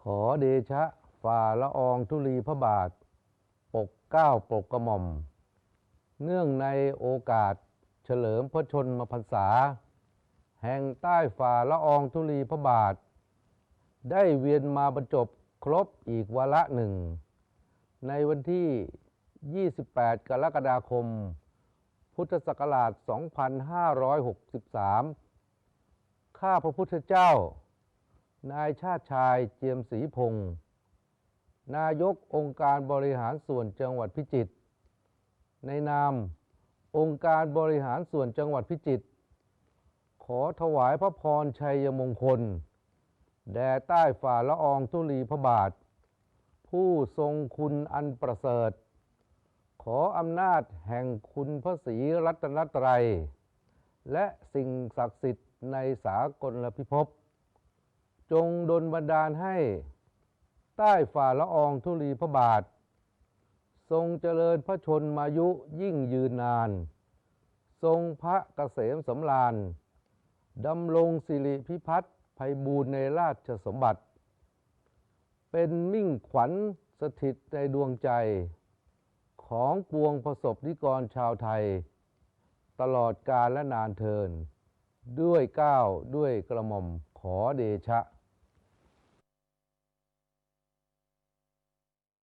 ขอเดชะฝ่าละอองธุลีพระบาท ปกเก้าปกกระหม่อม เนื่องในโอกาสเฉลิมพระชนมพรรษา แห่งใต้ฝ่าละอองธุลีพระบาท ได้เวียนมาบรรจบครบอีกวาระหนึ่ง ในวันที่ 28 กรกฎาคม พุทธศักราช 2563 ข้าพระพุทธเจ้า นายชาติชายเจียมศรีพงศ์นายกองค์การบริหารส่วนจังหวัดพิจิตร ในนาม องค์การบริหารส่วนจังหวัดพิจิตร ขอถวายพระพรชัยมงคล แด่ใต้ฝ่าละอองธุลีพระบาท ผู้ทรงคุณอันประเสริฐ ขออำนาจแห่งคุณพระศรีรัตนตรัย และสิ่งศักดิ์สิทธิ์ในสากลพิภพ จงดลบันดาลให้ ใต้ฝ่าละอองธุลีพระบาท ทรงเจริญพระชนมายุยิ่งยืนนาน ทรงพระเกษมสำราญดำรงสิริพิพัฒน์ไพบูรณ์ในราชสมบัติ เป็นมิ่งขวัญสถิตในดวงใจ ของปวงประสบนิกรชาวไทย ตลอดกาลและนานเทิน ด้วยก้าวด้วยกระหม่อมขอเดชะ